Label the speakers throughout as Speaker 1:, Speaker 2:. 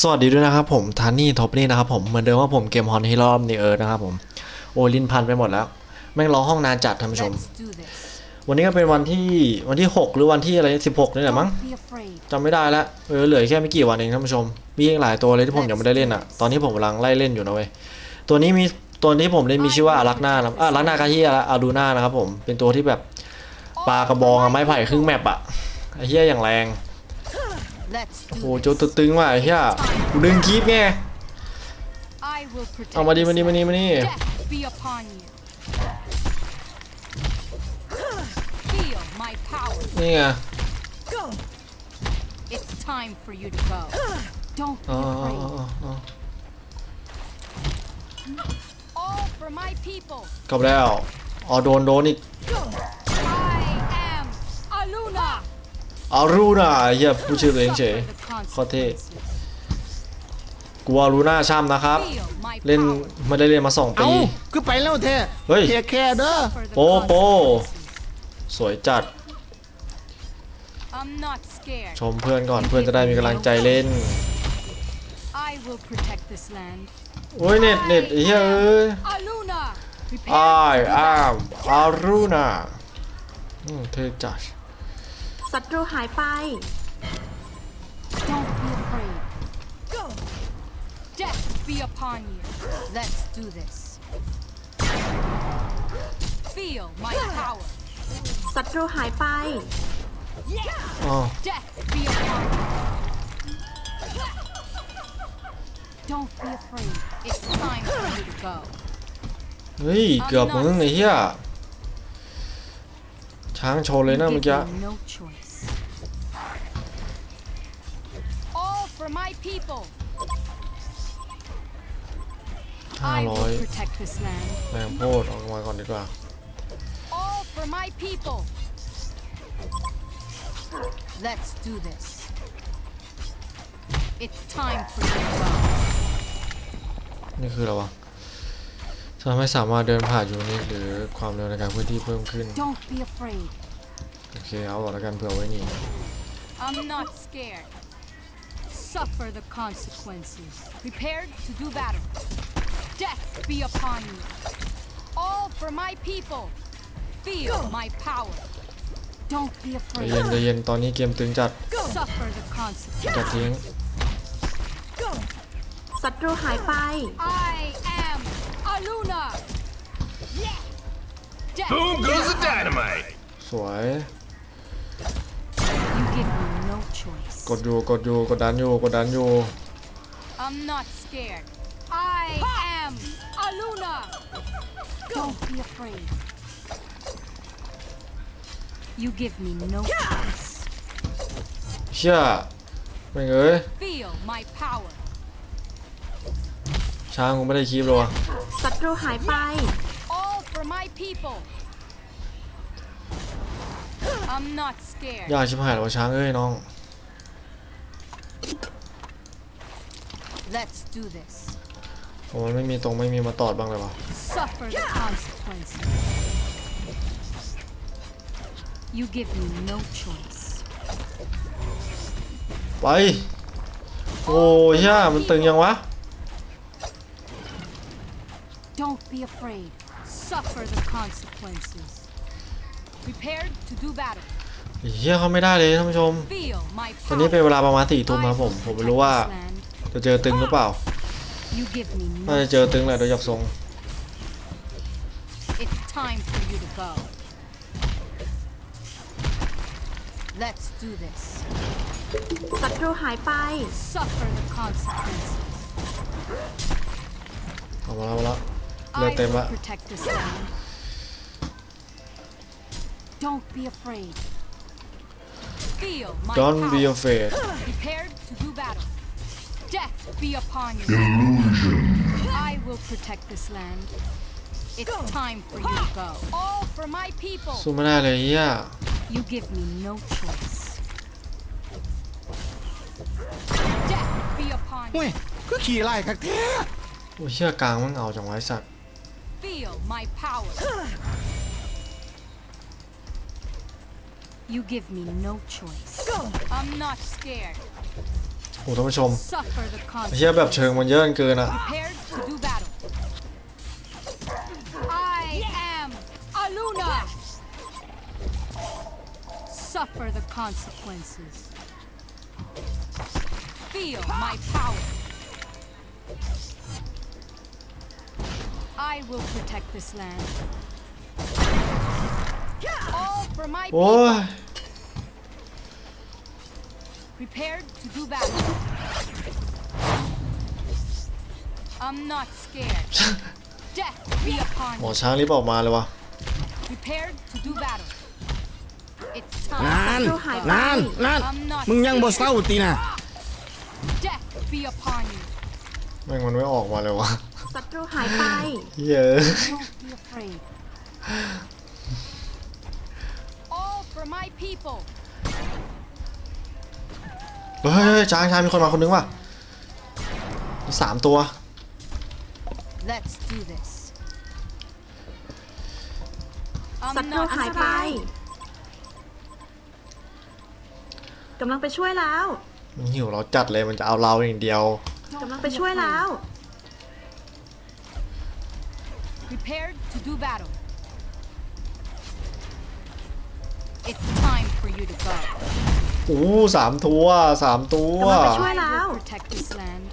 Speaker 1: สวัสดีด้วยนะครับผมทานนี่ท็อปนี่นะครับผมเหมือนเดิมว่าผมเกมฮอนที่รอบในเอิร์ธนะครับผมโอ้ยลิ้นพันไปหมดแล้ว แม่งรอห้องนานจัดท่านผู้ชม
Speaker 2: Let's do this.
Speaker 1: วันนี้ก็เป็นวันที่วันที่ 6 หรือวันที่อะไร16นี่แหละมั้ง
Speaker 2: Don't be afraid.
Speaker 1: จำไม่ได้ละเออเหลือแค่ไม่กี่วันเองท่านผู้ชม มีอีกหลายตัวเลยที่ผมยังไม่ได้เล่นอะตอนนี้ผมกำลังไล่เล่นอยู่นะเว้ยตัวนี้มีตัวนี้ผมเล่นมีชื่อว่าอารักนานะอะอารักนากาเฮียละอารูนานะครับผมเป็นตัวที่แบบปลากระบองอะไม้ไผ่ครึ่งแมปอะไอ้เฮียอย่างแรง
Speaker 2: Let's
Speaker 1: โอ้
Speaker 2: do
Speaker 1: โจตัวตึงว่ะไอ้เฮียกูดึงคีบไง
Speaker 2: I will protect
Speaker 1: เอามาดีมาดี
Speaker 2: this
Speaker 1: มาดีมาดี
Speaker 2: land. Death be upon you. Feel my power.
Speaker 1: นี่ไง
Speaker 2: It's time for you to go. Don't be
Speaker 1: อ๋ออ๋อ
Speaker 2: afraid.
Speaker 1: อ๋ออ๋อ
Speaker 2: All for my people.
Speaker 1: กลับแล้วอ๋อโดนโดนอีก
Speaker 2: I am Aluna.
Speaker 1: อารูนาไอ้เฮียพูดชื่อตัวเองเฉย
Speaker 2: Suffer the
Speaker 1: โคตรเท่
Speaker 2: consequences.
Speaker 1: กูอารูนาช่ำนะครับ
Speaker 2: Feel my
Speaker 1: เล่น
Speaker 2: power.
Speaker 1: ไม่ได้เล่นมาสอง
Speaker 3: เอา
Speaker 1: ปี
Speaker 3: คือไปแล้วแท้
Speaker 1: เฮ้ย
Speaker 3: เทียแค่เด้อ
Speaker 2: Suffer the
Speaker 1: โปโป
Speaker 2: consequences.
Speaker 1: สวยจัด
Speaker 2: I'm not scared.
Speaker 1: ชมเพื่อนก่อนเพื่อนจะได้มีกำลังใจเล่น
Speaker 2: I will protect this land.
Speaker 1: โอ้ยเน็ตเน็ตไอ้เหี้ยเอ้ย
Speaker 2: Aluna.
Speaker 1: ไอ้
Speaker 2: Prepare to do
Speaker 1: อ้า
Speaker 2: battle.
Speaker 1: มอารูนาอืมเท่จัด
Speaker 4: ศัตรูหายไป
Speaker 2: Don't be afraid. Death be upon you. Let's do this. Feel my power.
Speaker 4: ศัตรูหายไป
Speaker 1: อ๋อ
Speaker 2: Death be upon you. Don't be afraid. It's time for you to go.
Speaker 1: เฮ้ย เกือบมึงไอ้เหี้ย ช้างโชว์เลยนะ
Speaker 2: You
Speaker 1: เมื่อ
Speaker 2: give
Speaker 1: กี้
Speaker 2: me no choice. All for my people.
Speaker 1: ห้า
Speaker 2: I
Speaker 1: ร้อย
Speaker 2: will protect this land.
Speaker 1: แรงโพดออกมาก่อนดีกว่า
Speaker 2: All for my people. Let's do this. It's time for you to go.
Speaker 1: นี่คืออะไรวะ ทำให้สามารถเดินผ่านยูนิตหรือความเร็วในการเคลื่อนที่เพิ่มขึ้น
Speaker 2: Don't be afraid.
Speaker 1: โอเคเอาก่อนแล้วกันเผื่อไว้หนี
Speaker 2: I'm not scared. Suffer the consequences. Prepared to do battle. Death be upon you. All for my people. Feel my power. Don't be
Speaker 1: ใจเย็น
Speaker 2: afraid.
Speaker 1: ใจเย็นตอนนี้เกมตึงจัด
Speaker 2: Suffer the consequences.
Speaker 1: จัดทิ้ง
Speaker 4: ศัตรูหายไป
Speaker 2: I am Aluna. Death
Speaker 5: Boom
Speaker 2: be
Speaker 5: goes the
Speaker 2: upon you.
Speaker 5: dynamite!
Speaker 1: สวย
Speaker 2: You give me no choice.
Speaker 1: กดอยู่กดอยู่กดดันอยู่กดดันอยู่
Speaker 2: I'm not scared. I am Aluna. Don't be afraid. You give me no choice.
Speaker 1: เชี่ยแม่งเอ้ย
Speaker 2: Feel my power.
Speaker 1: ช้างกูไม่ได้คีบเลยวะ
Speaker 4: ศัตรูหายไป
Speaker 2: All for my people. I'm not scared.
Speaker 1: ยากชิบหายแล้ววะช้างเอ้ยน้อง
Speaker 2: Let's do this.
Speaker 1: ผมมันไม่มีตรงไม่มีมาตอดบ้างเลยวะ
Speaker 2: Suffer the consequences. You give me no choice.
Speaker 1: ไป โอ้ยเฮียมันตึงยังวะ
Speaker 2: Don't be afraid. Suffer the consequences. Prepared to do battle.
Speaker 1: เฮียเขาไม่ได้เลยท่านผู้ชม
Speaker 2: Feel my
Speaker 1: ตอนนี้
Speaker 2: power.
Speaker 1: เป็นเวลาประมาณสี่ทุ่ม
Speaker 2: I
Speaker 1: ครับผม
Speaker 2: will
Speaker 1: ผมไม่
Speaker 2: protect
Speaker 1: รู้ว่า
Speaker 2: this land.
Speaker 1: จะเจอตึงหรือเปล่า
Speaker 2: You give me
Speaker 1: น่า
Speaker 2: no
Speaker 1: จะเจอตึงแหละโดยจากทรง
Speaker 2: It's time for you to go. Let's do this.
Speaker 4: ศัตรูหายไป
Speaker 2: Suffer the consequences.
Speaker 1: เอามาแล้วมาแล้ว เลือ
Speaker 2: I
Speaker 1: ดเต็ม
Speaker 2: will
Speaker 1: ละ
Speaker 2: protect this land. Don't be afraid. Feel my
Speaker 1: Don't be
Speaker 2: power.
Speaker 1: afraid
Speaker 2: Prepared to do battle. Death be upon you. I will protect this land. It's time for you to go. All for my people.
Speaker 1: สู้ไม่ได้เลยเฮีย
Speaker 2: You give me no choice. Death be upon
Speaker 3: เว้
Speaker 2: you.
Speaker 3: ยคือขี่ไล่คักแท้
Speaker 1: โอ้ยเฮียกลางมันเอาจังไว้สัตว์
Speaker 2: Feel my power. You give me no choice. I'm not scared.
Speaker 1: โอ้ท่านผู้ชม
Speaker 2: Suffer the
Speaker 1: ไอ้เชี่ย
Speaker 2: consequences.
Speaker 1: แบบเชิงมันเยอะเกินอะ
Speaker 2: Prepared to do battle. I am Aluna. Suffer the consequences. Feel my power. I will protect this land. All for my
Speaker 1: โอ้ย
Speaker 2: people. Prepared to do battle. I'm not scared. Death be upon
Speaker 1: หมอ
Speaker 2: you.
Speaker 1: ช้างรีบออกมาเลยวะ
Speaker 2: Prepared to do battle. It's
Speaker 3: นาน
Speaker 2: time.
Speaker 4: ศัตรูหายไป
Speaker 3: นานนาน
Speaker 2: I'm not
Speaker 3: มึงยังบ่เศร้าตีนะ
Speaker 2: Death be upon you.
Speaker 1: แม่งมันไม่ออกมาเลยวะ
Speaker 4: ศัตรูหายไป
Speaker 1: เยอะ
Speaker 2: Don't be afraid. All for my people.
Speaker 1: เฮ้ยช้างช้างมีคนมาคนนึงว่ะมีสามตัว
Speaker 2: Let's do this. I'm
Speaker 4: ศัตรู
Speaker 2: not
Speaker 4: หายไป
Speaker 2: scared.
Speaker 4: กำลังไปช่วยแล้ว
Speaker 1: มันหิวเราจัดเลยมันจะเอาเราอย่างเดียว
Speaker 4: กำลังไปช่วยแล้ว
Speaker 2: Prepared to do battle. It's time for you to go.
Speaker 1: อู้สามตัวสามตัว
Speaker 4: กำลังไปช่วย
Speaker 2: I
Speaker 4: แล้ว
Speaker 2: will protect this land.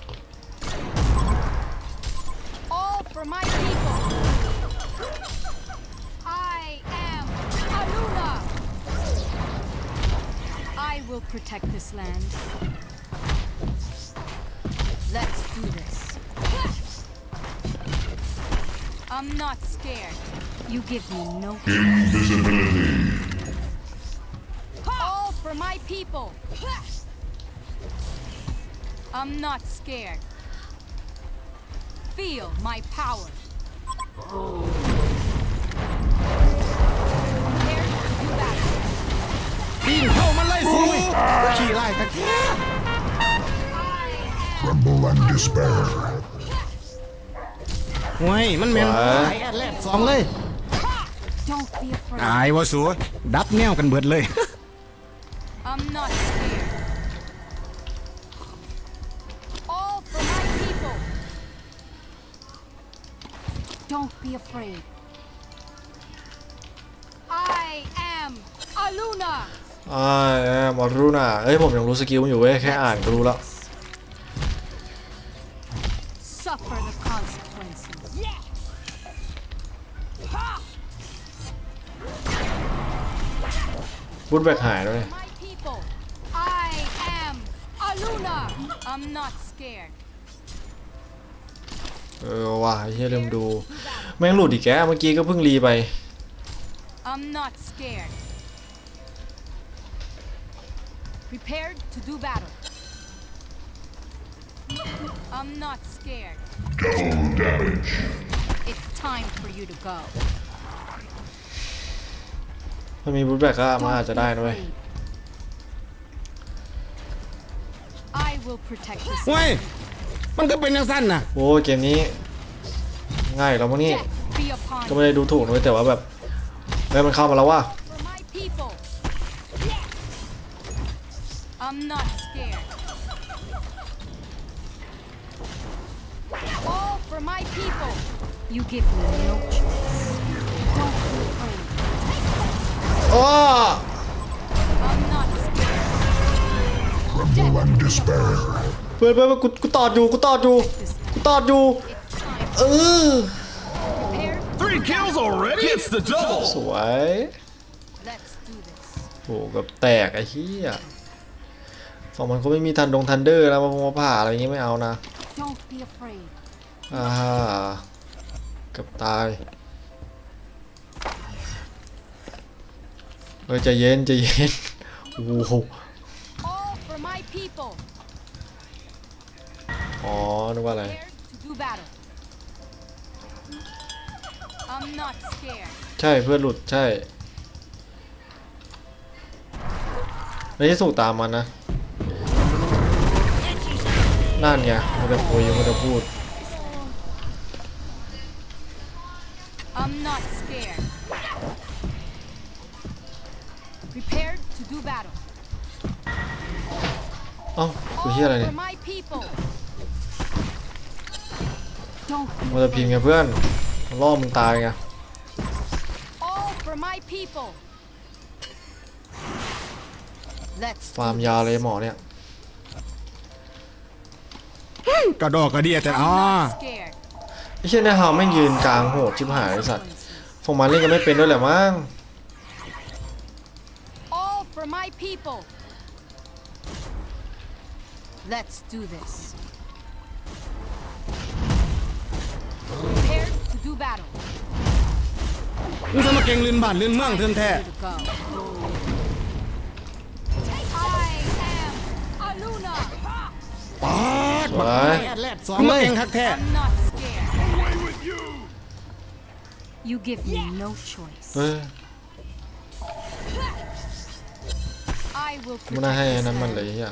Speaker 2: All for my people. I am Aluna. I will protect this land. Let's do this. I'm not scared. You give me no All for my people. I'm not scared. Feel my power. Prepare to do battle.
Speaker 3: ปีนเข้ามันเลยสิขี่ไล่ทักแท้
Speaker 2: I am
Speaker 5: Tremble and despair.
Speaker 3: เว้ยมันแม่น
Speaker 1: ไหว
Speaker 3: ไอ้แอดแลดสองเลย
Speaker 2: Don't be afraid.
Speaker 3: ตายวะสัวดับแนวกันเบิดเลย
Speaker 2: I'm not scared. All for my people. Don't be afraid. I am Aluna.
Speaker 1: อ่าแอมอรุน่าเอ้ยผมยังรู้สกิลมันอยู่เว้ยแค่อ่านก็รู้แล้ว บูทแบกหายด้วย
Speaker 2: My people. I am Aluna. I'm not scared.
Speaker 1: เออว่ะไอ้เฮียลืมดู แม่งหลุดอีกแกเมื่อกี้ก็เพิ่งรีไป
Speaker 2: I'm not scared. Prepared to do battle. I'm not scared.
Speaker 5: Double damage.
Speaker 2: It's time for you to go.
Speaker 1: ถ้ามีบูทแบกก็มาอาจจะได้นะเว้ย
Speaker 2: afraid. I will protect this
Speaker 3: เว้ย
Speaker 2: land.
Speaker 3: มันก็เป็นยังสั้นน่ะ
Speaker 1: โอ้ยเกมนี้ ง่ายแล้วมั้งนี่
Speaker 2: Death be upon
Speaker 1: ก็ไม่ได้ดูถูกนะเว้ยแต่ว่าแบบเฮ้ยมันเข้ามาแล้วว่ะ อ้อ
Speaker 2: I'm not scared.
Speaker 5: Tremble and despair.
Speaker 1: เพื่อนเพื่อนเพื่อนกูกูตอดอยู่กูตอดอยู่
Speaker 2: This
Speaker 1: กู
Speaker 2: land.
Speaker 1: ตอดอยู่
Speaker 2: It's time.
Speaker 1: เออ
Speaker 2: Prepared.
Speaker 6: Three kills already? Hits the double.
Speaker 1: สวย
Speaker 2: Let's do this.
Speaker 1: โหกับแตกไอ้เหี้ยฝั่งมันก็ไม่มีทันดงทันเดอร์แล้วมาพงมาผ่าอะไรอย่างงี้ไม่เอานะ
Speaker 2: Don't be afraid.
Speaker 1: อ่าฮะเกับตาย เฮ้ยใจเย็นใจเย็นโอ้โห
Speaker 2: All for my people.
Speaker 1: อ๋อนึกว่าอะไร
Speaker 2: Prepared to do battle. I'm not scared.
Speaker 1: ใช่เพื่อนหลุดใช่ไม่ใช่สูกตามมันนะนั่นไงมันจะคุยมันจะพูด
Speaker 2: I'm not scared.
Speaker 1: เอ้าคือที่อะไร
Speaker 2: All
Speaker 1: เนี่ย
Speaker 2: for my people. Don't
Speaker 1: มันจะพิมพ์ไงเพื่อนมันล่อมึงตายไง
Speaker 2: all for my people. Let's
Speaker 1: ฟาร์มยาเลยหมอเนี่ย
Speaker 3: กระดอกกระเดียแต่อ๋อ
Speaker 2: scared.
Speaker 1: ไอ้เชี่ยเนี่ยฮาวแม่งยืนกลางโหดชิบหายไอ้สัตว์พวกมันเล่นกันไม่เป็นด้วยแหละมั้ง
Speaker 2: All for my people. Let's do this. Prepare to do battle.
Speaker 3: มึงจะมาเก่งลืนบ้านลืนเมืองเทินแท้
Speaker 2: To go. I am Aluna.
Speaker 3: ป๊าด
Speaker 1: สวย
Speaker 3: แอดแลดสองเลยเก่งคักแท้
Speaker 2: I'm not scared. You give me no choice.
Speaker 1: เฮ้ย ไม่น่าให้
Speaker 2: protect
Speaker 1: อัน
Speaker 2: this
Speaker 1: นั้นมัน
Speaker 2: land.
Speaker 1: เลยเฮีย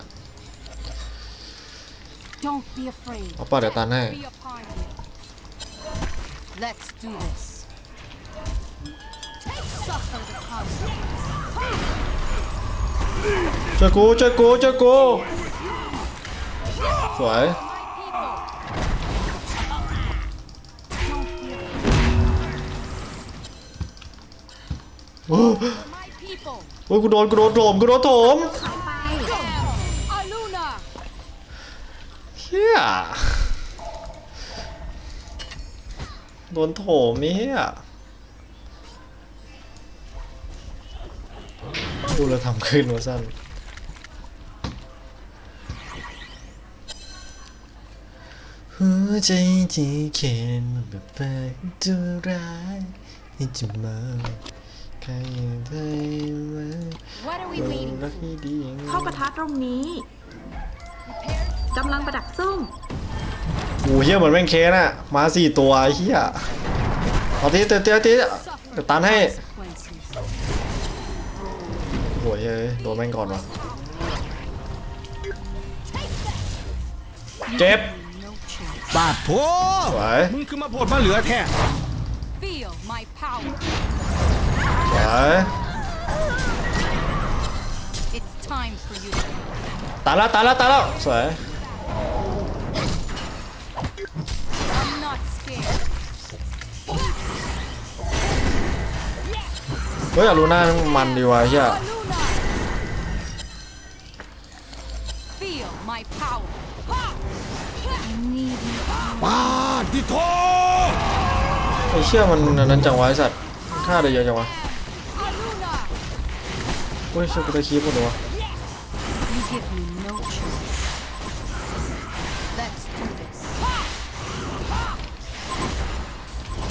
Speaker 2: Don't be afraid.
Speaker 1: เอาป่ะเดี๋ยวตันให้
Speaker 2: Be upon you. Let's do this. Suffer the consequences.
Speaker 1: ช่วยกูช่วยกูช่วยกูสวย
Speaker 2: My people. Don't be afraid.
Speaker 1: โอ้
Speaker 2: My people.
Speaker 1: โอ้ยกูโดนกูโดนโถมกูโดนโถม
Speaker 4: หายไป
Speaker 2: Aluna.
Speaker 1: เฮียโดนโถมนี่เฮียพูดแล้วทำขึ้นว่าสั้นหัวใจที่เขียนมันแบบไปดูร้ายที่จะมา ใครได้ไหม
Speaker 2: What are we
Speaker 1: เรา
Speaker 2: waiting
Speaker 1: รัก
Speaker 2: for?
Speaker 1: ให้ดีอย่าง
Speaker 4: เข้ากระทะตรงนี้
Speaker 2: Prepare
Speaker 4: กำลังประดักซุ่ม
Speaker 1: โอ้เฮียเหมือนแม่งเคนอะมาสี่ตัวไอ้เฮียเอาทีเตี้ยเตี้ยเตี้ย
Speaker 2: suffer
Speaker 1: เดี๋ยวตันให้
Speaker 2: consequences.
Speaker 1: โอ้ยเฮ้ยโดนแม่งก่อนวะเจ็บ
Speaker 2: No choice.
Speaker 3: บาดโถ
Speaker 1: สวย
Speaker 3: มึงคือมาโพดมาเหลือแท้
Speaker 1: ตายแล้วตายแล้วตายแล้วสวย
Speaker 2: I'm not scared.
Speaker 1: เฮ้ยอารูน่ามันดีว่ะเฮีย
Speaker 2: Aluna. Feel my power. I need you.
Speaker 3: ปาดที่โถ
Speaker 1: ไอ้เชี่ยมันอันนั้นจังวะไอ้สัตว์ฆ่าได้เยอะจังวะ
Speaker 2: Aluna.
Speaker 1: เฮ้ยเชี่ยกูได้คีบหมดเลยวะ
Speaker 2: You give me no choice. Let's do this.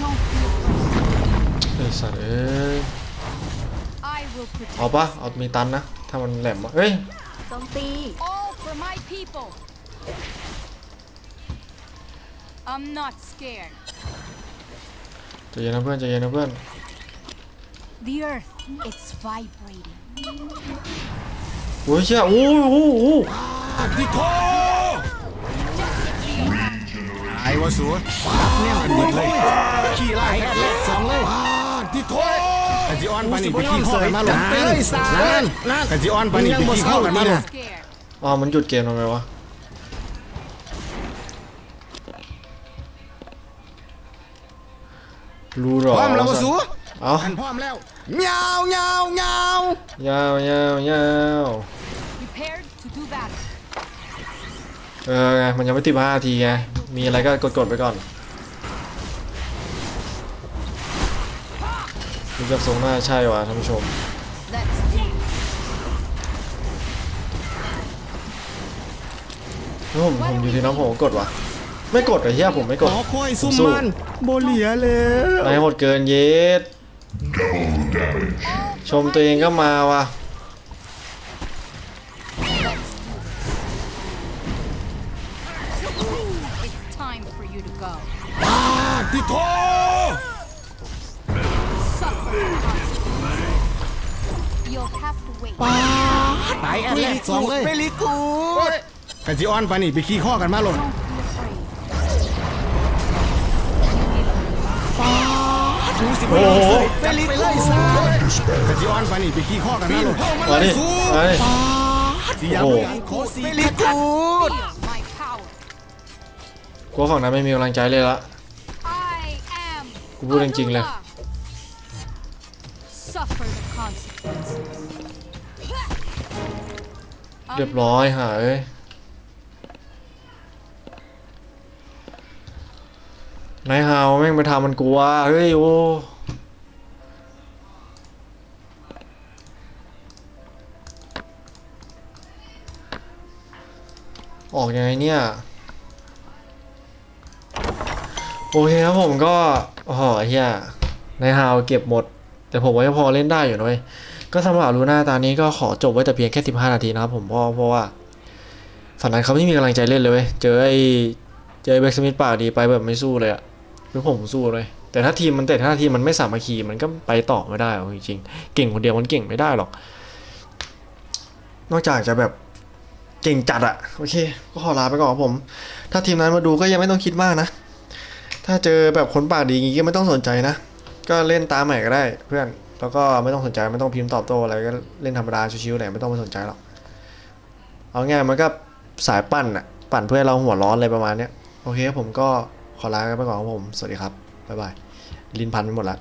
Speaker 2: Don't be afraid.
Speaker 1: ไอ้สัตว์เอ้ย
Speaker 2: I will protect
Speaker 1: เอาปะเอามีตันนะ ถ้ามันแหลมอะเฮ้ย
Speaker 4: โจมตี
Speaker 2: all for my people. I'm not scared.
Speaker 1: ใจเย็นนะเพื่อนใจเย็นนะเพื่อน
Speaker 2: The earth, it's vibrating.
Speaker 1: โอ้ยเชี่ยโอ้ยโอ้ยโอ้ย
Speaker 3: ปาดที่โถไอ้วะสัวปาดแนวกันหมดเลยขี่ไล่แอดแลดสองเลยปาดที่โถกะจิออนปานี่ไปขี่ข้อกันมาหลงไปเลยสารนั่นกะจิออนปานี่ไปขี่ข้อกันมาหลง
Speaker 2: Scared.
Speaker 1: อ๋อมันหยุดเกมทำไมวะรู้หรอ
Speaker 3: พร้อมแล้ววะสัว
Speaker 1: เอา
Speaker 3: อันพร้อมแล้วเงาเงาเงายา
Speaker 1: วยาวยาว
Speaker 2: Prepared to do battle.
Speaker 1: เออไงมันยังไม่ติดห้านาทีไงมีอะไรก็กดๆไปก่อนดูจากทรงหน้าใช่ว่ะท่านผู้ชม
Speaker 2: Let's do it.
Speaker 1: แล้วผมผมอยู่ที่น้องผมก็กดว่ะ ไม่กดไอ้เหี้ยผมไม่กด
Speaker 3: ขอคอย
Speaker 1: ผ
Speaker 3: ซุ่ม
Speaker 1: สู้
Speaker 3: มันโบเหลียแล้ว
Speaker 1: ไม่หมดเกินเย็ด
Speaker 5: Double damage.
Speaker 1: ชมตัวเองก็มาว่ะ
Speaker 2: Let's do it. It's time for you to go.
Speaker 3: ปาดที่โถ
Speaker 2: Suffer the consequences. You'll have to wait.
Speaker 3: ตายแอดแลดสองเลยเบลิกูดกะจิออนปานี่ไปขี่ข้อกันมาหลง
Speaker 2: Don't be afraid.
Speaker 1: โอ้โห
Speaker 3: เบลิกูดกะจิออนปนี่ไปขี่ข้อกันมาหลง
Speaker 1: มาดิมาดิ
Speaker 3: สิยาม
Speaker 1: โอ้โห
Speaker 3: การโคสีลิกูด
Speaker 1: กลัวฝั่งนั้นไม่มีกำลังใจเลยละกูพูดจริงๆเลยเรียบร้อยหาย นายฮาวแม่งไปทำมันกลัว เฮ้ยโอ้ออกยังไงเนี่ย โอเคครับผมก็อ๋อเฮียนายฮาวเก็บหมด แต่ผมว่ายังพอเล่นได้อยู่นะเว้ยก็สำหรับลูน่าตอนนี้ก็ขอจบไว้แต่เพียงแค่ 15 นาทีนะครับผมเพราะเพราะว่าฝั่งนั้นเขาไม่มีกำลังใจเล่นเลยเว้ยเจอไอ้เจอไอ้แบ็กสมิธปากดีไปแบบไม่สู้เลยอะ คือผมสู้เลย แต่ถ้าทีมมันแต่ถ้าทีมมันไม่สามัคคีมันก็ไปต่อไม่ได้หรอกจริงๆเก่งคนเดียวมันเก่งไม่ได้หรอก นอกจากจะแบบเก่งจัดอะโอเค ก็ขอลาไปก่อนผม ถ้าทีมนั้นมาดูก็ยังไม่ต้องคิดมากนะ ถ้าเจอแบบคนปากดีอย่างงี้ก็ไม่ต้องสนใจนะ ก็เล่นตามใหม่ก็ได้ เพื่อนแล้วก็ไม่ต้องสนใจไม่ต้องพิมพ์ตอบโต้อะไรก็เล่นธรรมดาชิวๆแหละไม่ต้องไปสนใจหรอกเอาง่ายมันก็สายปั่นอะปั่นเพื่อให้เราหัวร้อนอะไรประมาณเนี้ยโอเคผมก็ ขอลาไปก่อนครับผม สวัสดีครับ บ๊ายบาย ลิ้นพันไปหมดละ